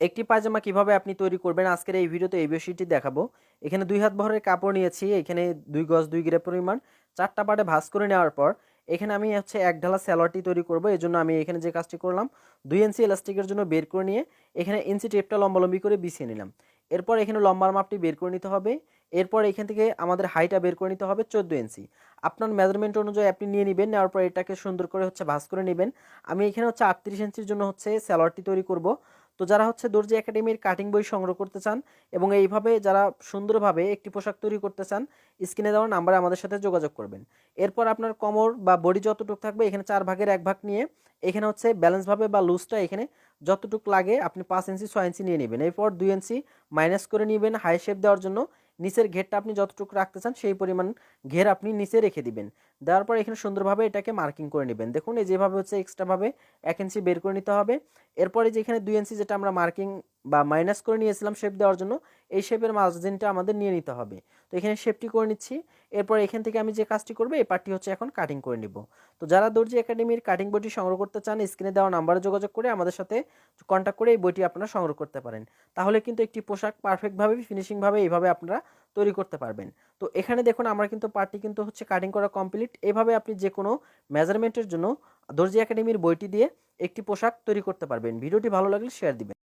একটি পায়জামা কীভাবে আপনি তৈরি করবেন? আজকের এই ভিডিওতে এই বিষয়টি দেখাবো। এখানে দুই হাত ভরের কাপড় নিয়েছি। এখানে দুই গজ, দুই গ্রে পরিমাণ। চারটা পাটে ভাঁজ করে নেওয়ার পর এখানে আমি হচ্ছে এক ঢালা স্যালোয়ারটি তৈরি করব। এই জন্য আমি এখানে যে কাজটি করলাম, দুই ইঞ্চি এলাস্টিকের জন্য বের করে নিয়ে এখানে ইঞ্চি টেপটা লম্বালম্বি করে বিছিয়ে নিলাম। এরপর এখানে লম্বার মাপটি বের করে নিতে হবে। এরপর এখান থেকে আমাদের হাইটা বের করে নিতে হবে চোদ্দ ইঞ্চি। আপনার মেজারমেন্ট অনুযায়ী আপনি নিয়ে নেবেন, নেওয়ার পর এটাকে সুন্দর করে হচ্ছে ভাঁজ করে নেবেন। আমি এখানে হচ্ছে আটত্রিশ ইঞ্চির জন্য হচ্ছে স্যালোয়ারটি তৈরি করব। তো যারা হচ্ছে দর্জি একাডেমির কাটিং বই সংগ্রহ করতে চান এবং এইভাবে যারা সুন্দরভাবে একটি পোশাক তৈরি করতে চান স্ক্রিনে দেওয়া নাম্বারে আমাদের সাথে যোগাযোগ করবেন। এরপর আপনার কোমর বা বডি যতটুকু থাকবে এখানে চার ভাগের এক ভাগ নিয়ে এখানে হচ্ছে ব্যালেন্সভাবে বা লুজটা এখানে যতটুকু লাগে আপনি পাঁচ ইঞ্চি ছয় ইঞ্চি নিয়ে নেবেন। এরপর দুই ইঞ্চি মাইনাস করে নেবেন হাই শেপ দেওয়ার জন্য। নিচের ঘেরটা আপনি যতটুকু রাখতে চান সেই পরিমাণ ঘের আপনি নিচে রেখে দিবেন। দেওয়ার পর এখানে সুন্দরভাবে এটাকে মার্কিং করে নেবেন। দেখুন, এই যেভাবে হচ্ছে এক্সট্রাভাবে এক ইঞ্চি বের করে নিতে হবে। এরপরে যে এখানে দুই ইঞ্চি যেটা আমরা মার্কিং বা মাইনাস করে নিয়েছিলাম শেপ দেওয়ার জন্য, এই শেপের মার্জিনটা আমাদের নিয়ে নিতে হবে। তো এখানে শেপটি করে নিচ্ছি। এরপর এখান থেকে আমি যে কাজটি করব, এই পার্টটি হচ্ছে এখন কাটিং করে নিব। তো যারা দর্জি একাডেমির কাটিং বইটি সংগ্রহ করতে চান স্ক্রিনে দেওয়া নাম্বারে যোগাযোগ করে আমাদের সাথে কন্ট্যাক্ট করে এই বইটি আপনারা সংগ্রহ করতে পারেন। তাহলে কিন্তু একটি পোশাক পারফেক্টভাবে ফিনিশিংভাবে এইভাবে আপনারা তৈরি করতে পারবেন। তো এখানে দেখুন আমরা কিন্তু পার্টি কিন্তু হচ্ছে কাটিং করা কমপ্লিট এভাবে আপনি যে কোনো মেজারমেন্টের জন্য দর্জি একাডেমির বইটি দিয়ে একটি পোশাক তৈরি করতে পারবেন। ভিডিওটি ভালো লাগলে শেয়ার দিবেন।